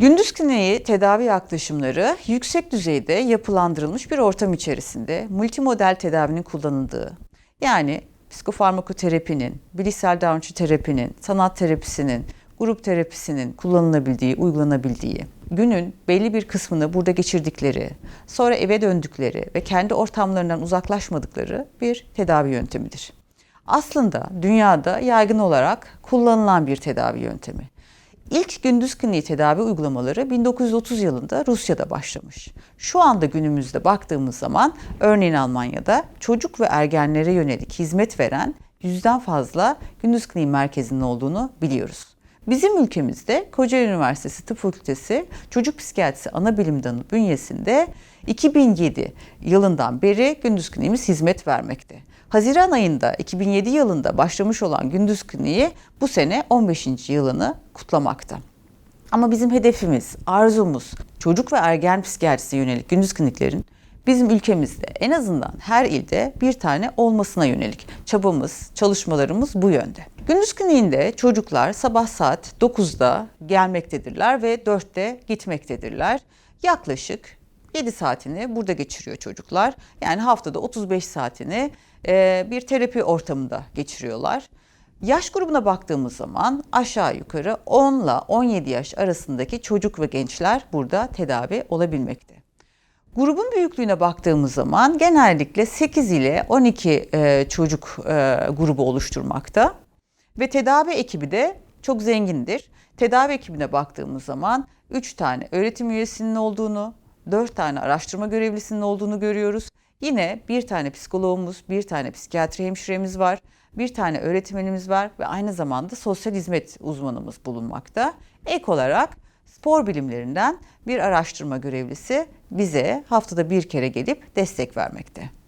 Gündüz kliniği tedavi yaklaşımları yüksek düzeyde yapılandırılmış bir ortam içerisinde multimodel tedavinin kullanıldığı, yani psikofarmakoterapinin, bilişsel davranışçı terapinin, sanat terapisinin, grup terapisinin kullanılabildiği, uygulanabildiği, günün belli bir kısmını burada geçirdikleri, sonra eve döndükleri ve kendi ortamlarından uzaklaşmadıkları bir tedavi yöntemidir. Aslında dünyada yaygın olarak kullanılan bir tedavi yöntemi. İlk gündüz kliniği tedavi uygulamaları 1930 yılında Rusya'da başlamış. Şu anda günümüzde baktığımız zaman örneğin Almanya'da çocuk ve ergenlere yönelik hizmet veren yüzden fazla gündüz kliniği merkezinin olduğunu biliyoruz. Bizim ülkemizde Kocaeli Üniversitesi Tıp Fakültesi Çocuk Psikiyatrisi Anabilim Dalı bünyesinde 2007 yılından beri gündüz kliniğimiz hizmet vermekte. Haziran ayında 2007 yılında başlamış olan gündüz kliniği bu sene 15. yılını kutlamakta. Ama bizim hedefimiz, arzumuz çocuk ve ergen psikiyatrisine yönelik gündüz kliniklerin bizim ülkemizde en azından her ilde bir tane olmasına yönelik çabamız, çalışmalarımız bu yönde. Gündüz kliniğinde çocuklar sabah saat 9'da gelmektedirler ve 4'te gitmektedirler. Yaklaşık 7 saatini burada geçiriyor çocuklar. Yani haftada 35 saatini e, bir terapi ortamında geçiriyorlar. Yaş grubuna baktığımız zaman aşağı yukarı 10 ile 17 yaş arasındaki çocuk ve gençler burada tedavi olabilmekte. Grubun büyüklüğüne baktığımız zaman genellikle 8 ile 12 e, çocuk e, grubu oluşturmakta. Ve tedavi ekibi de çok zengindir. Tedavi ekibine baktığımız zaman 3 tane öğretim üyesinin olduğunu, 4 tane araştırma görevlisinin olduğunu görüyoruz. Yine bir tane psikologumuz, bir tane psikiyatri hemşiremiz var, bir tane öğretmenimiz var ve aynı zamanda sosyal hizmet uzmanımız bulunmakta. Ek olarak spor bilimlerinden bir araştırma görevlisi bize haftada bir kere gelip destek vermekte.